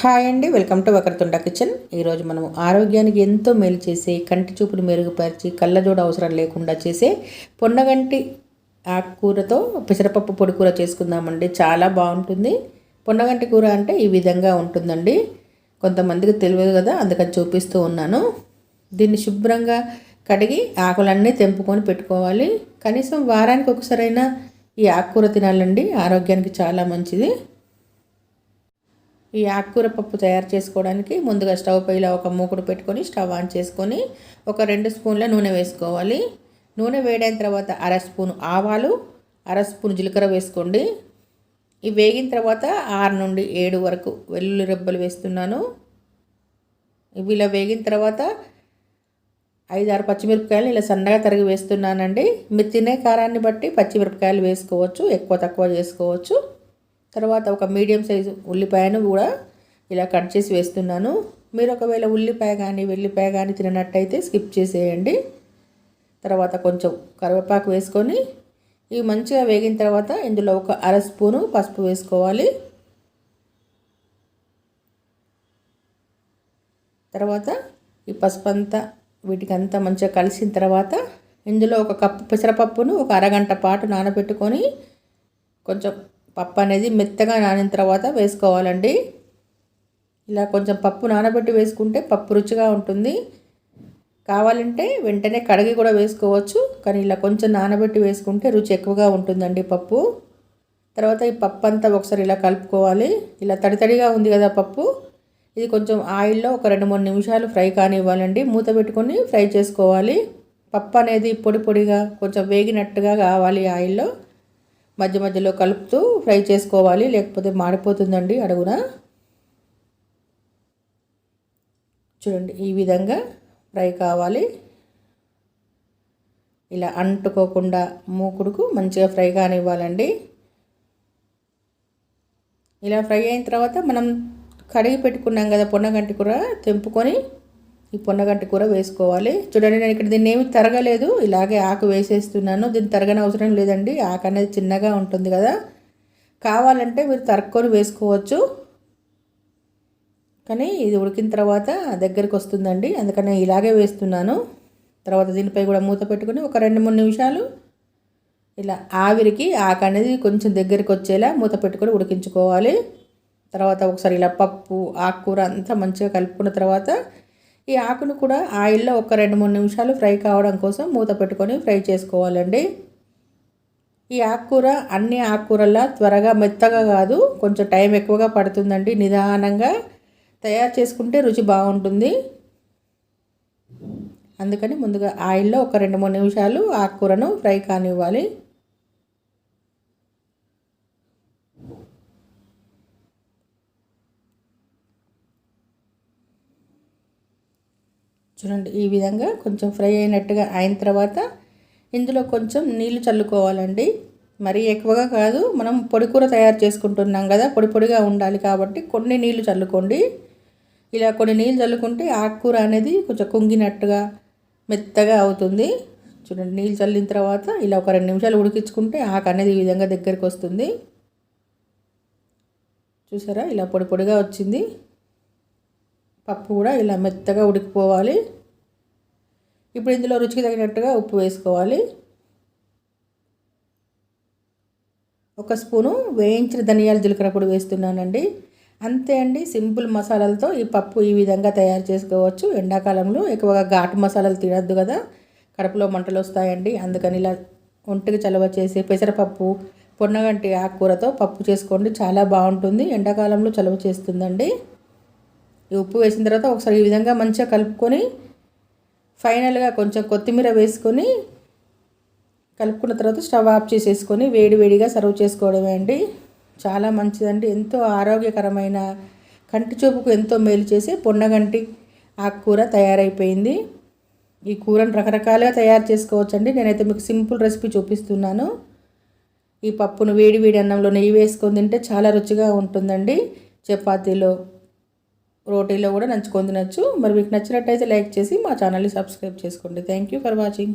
Hi అండి welcome to వకరతుండ kitchen. ఈరోజు మనం ఆరోగ్యానికి ఎంతో మేలు చేసే కంటి చూపును మెరుగుపరిచి కళ్ళజోడు అవసరం లేకుండా చేసే పొన్నగంటి ఆకుకూరతో పెసరపప్పు పొడి కూర చేసుకుందామండి. చాలా బాగుంటుంది. పొన్నగంటి కూర అంటే ఈ విధంగా ఉంటుందండి. కొంతమందికి తెలియదు కదా అందుకని చూపిస్తూ ఉన్నాను. దీన్ని శుభ్రంగా కడిగి ఆకులన్నీ తెంపుకొని పెట్టుకోవాలి. కనీసం వారానికి ఒకసారైనా ఈ ఆకుకూర తినాలండి. ఆరోగ్యానికి చాలా మంచిది. ఈ ఆకుకూర పప్పు తయారు చేసుకోవడానికి ముందుగా స్టవ్ పైలో ఒక మూకుడు పెట్టుకొని స్టవ్ ఆన్ చేసుకొని ఒక రెండు స్పూన్ల నూనె వేసుకోవాలి. నూనె వేడైన తర్వాత అర స్పూన్ ఆవాలు అర స్పూన్ జీలకర్ర వేసుకోండి. ఇవి వేగిన తర్వాత ఆరు నుండి ఏడు వరకు వెల్లుల్లి రెబ్బలు వేస్తున్నాను. ఇవి ఇలా వేగిన తర్వాత ఐదు ఆరు పచ్చిమిరపకాయలు ఇలా సన్నగా తరిగి వేస్తున్నానండి. మీరు తినే కారాన్ని బట్టి పచ్చిమిరపకాయలు వేసుకోవచ్చు ఎక్కువ తక్కువ చేసుకోవచ్చు. తర్వాత ఒక మీడియం సైజు ఉల్లిపాయను కూడా ఇలా కట్ చేసి వేస్తున్నాను. మీరు ఒకవేళ ఉల్లిపాయ కానీ వెల్లిపాయ కానీ తిననట్టయితే స్కిప్ చేసేయండి. తర్వాత కొంచెం కరివేపాకు వేసుకొని ఇవి మంచిగా వేగిన తర్వాత ఇందులో ఒక అర స్పూను పసుపు వేసుకోవాలి. తర్వాత ఈ పసుపు అంతా వీటికి అంతా మంచిగా కలిసిన తర్వాత ఇందులో ఒక కప్పు పెసరపప్పును ఒక అరగంట పాటు నానబెట్టుకొని కొంచెం పప్పు అనేది మెత్తగా నానిన తర్వాత వేసుకోవాలండి. ఇలా కొంచెం పప్పు నానబెట్టి వేసుకుంటే పప్పు రుచిగా ఉంటుంది. కావాలంటే వెంటనే కడిగి కూడా వేసుకోవచ్చు. కానీ ఇలా కొంచెం నానబెట్టి వేసుకుంటే రుచి ఎక్కువగా ఉంటుందండి పప్పు. తర్వాత ఈ పప్పు అంతా ఒకసారి ఇలా కలుపుకోవాలి. ఇలా తడితడిగా ఉంది కదా పప్పు. ఇది కొంచెం ఆయిల్లో ఒక రెండు మూడు నిమిషాలు ఫ్రై కానివ్వాలండి. మూత పెట్టుకొని ఫ్రై చేసుకోవాలి. పప్పు అనేది పొడి పొడిగా కొంచెం వేగినట్టుగా కావాలి ఆయిల్లో. మధ్య మధ్యలో కలుపుతూ ఫ్రై చేసుకోవాలి లేకపోతే మాడిపోతుందండి అడుగున. చూడండి ఈ విధంగా ఫ్రై కావాలి. ఇలా అంటుకోకుండా మూకుడుకు మంచిగా ఫ్రై కానివ్వాలండి. ఇలా ఫ్రై అయిన తర్వాత మనం కడిగి పెట్టుకున్నాం కదా పొన్నగంటి కూర తెంపుకొని ఈ పొన్నగంటి కూర వేసుకోవాలి. చూడండి నేను ఇక్కడ దీన్ని ఏమి తరగలేదు. ఇలాగే ఆకు వేసేస్తున్నాను. దీన్ని తరగని అవసరం లేదండి. ఆకు అనేది చిన్నగా ఉంటుంది కదా. కావాలంటే మీరు తరుక్కొని వేసుకోవచ్చు. కానీ ఇది ఉడికిన తర్వాత దగ్గరికి వస్తుందండి. అందుకని ఇలాగే వేస్తున్నాను. తర్వాత దీనిపై కూడా మూత పెట్టుకుని ఒక రెండు మూడు నిమిషాలు ఇలా ఆవిరికి ఆకు అనేది కొంచెం దగ్గరికి వచ్చేలా మూత పెట్టుకొని ఉడికించుకోవాలి. తర్వాత ఒకసారి ఇలా పప్పు ఆకుకూర అంతా మంచిగా కలుపుకున్న తర్వాత ఈ ఆకును కూడా ఆయిల్లో ఒక రెండు మూడు నిమిషాలు ఫ్రై కావడం కోసం మూత పెట్టుకొని ఫ్రై చేసుకోవాలండి. ఈ ఆకుకూర అన్ని ఆకుకూరలా త్వరగా మెత్తగా కాదు కొంచెం టైం ఎక్కువగా పడుతుందండి. నిదానంగా తయారు చేసుకుంటే రుచి బాగుంటుంది. అందుకని ముందుగా ఆయిల్లో ఒక రెండు మూడు నిమిషాలు ఆకుకూరను ఫ్రై కానివ్వాలి. చూడండి ఈ విధంగా కొంచెం ఫ్రై అయినట్టుగా అయిన తర్వాత ఇందులో కొంచెం నీళ్ళు చల్లుకోవాలండి. మరీ ఎక్కువగా కాదు మనం పొడి కూర తయారు చేసుకుంటున్నాం కదా పొడి పొడిగా ఉండాలి కాబట్టి కొన్ని నీళ్ళు చల్లుకోండి. ఇలా కొన్ని నీళ్ళు చల్లుకుంటే ఆకుకూర అనేది కొంచెం కుంగినట్టుగా మెత్తగా అవుతుంది. చూడండి నీళ్ళు చల్లిన తర్వాత ఇలా ఒక రెండు నిమిషాలు ఉడికించుకుంటే ఆకు అనేది ఈ విధంగా దగ్గరికి వస్తుంది. చూసారా ఇలా పొడి పొడిగా వచ్చింది. పప్పు కూడా ఇలా మెత్తగా ఉడికిపోవాలి. ఇప్పుడు ఇందులో రుచికి తగినట్టుగా ఉప్పు వేసుకోవాలి. ఒక స్పూను వేయించిన ధనియాల జీలకర్ర పొడి వేస్తున్నానండి. అంతే అండి సింపుల్ మసాలాలతో ఈ పప్పు ఈ విధంగా తయారు చేసుకోవచ్చు. ఎండాకాలంలో ఎక్కువగా ఘాటు మసాలాలు తినద్దు కదా. కడుపులో మంటలు వస్తాయండి. అందుకని ఇలా ఒంటికి చలవ చేసి పెసరపప్పు పొన్నగంటి ఆకుకూరతో పప్పు చేసుకోండి. చాలా బాగుంటుంది. ఎండాకాలంలో చలవ చేస్తుందండి. ఉప్పు వేసిన తర్వాత ఒకసారి ఈ విధంగా మంచిగా కలుపుకొని ఫైనల్గా కొంచెం కొత్తిమీర వేసుకొని కలుపుకున్న తర్వాత స్టవ్ ఆఫ్ చేసేసుకొని వేడివేడిగా సర్వ్ చేసుకోవడమే అండి. చాలా మంచిదండి. ఎంతో ఆరోగ్యకరమైన కంటి చూపుకు ఎంతో మేలు చేసే పొన్నగంటి ఆకుకూర తయారైపోయింది. ఈ కూరను రకరకాలుగా తయారు చేసుకోవచ్చండి. నేనైతే మీకు సింపుల్ రెసిపీ చూపిస్తున్నాను. ఈ పప్పును వేడి వేడి అన్నంలో నెయ్యి వేసుకొని తింటే చాలా రుచిగా ఉంటుందండి. చపాతీలో రోటీలో కూడా నంచుకొని తినచ్చు. మరి మీకు నచ్చినట్టయితే లైక్ చేసి మా ఛానల్ని సబ్స్క్రైబ్ చేసుకోండి. Thank you for watching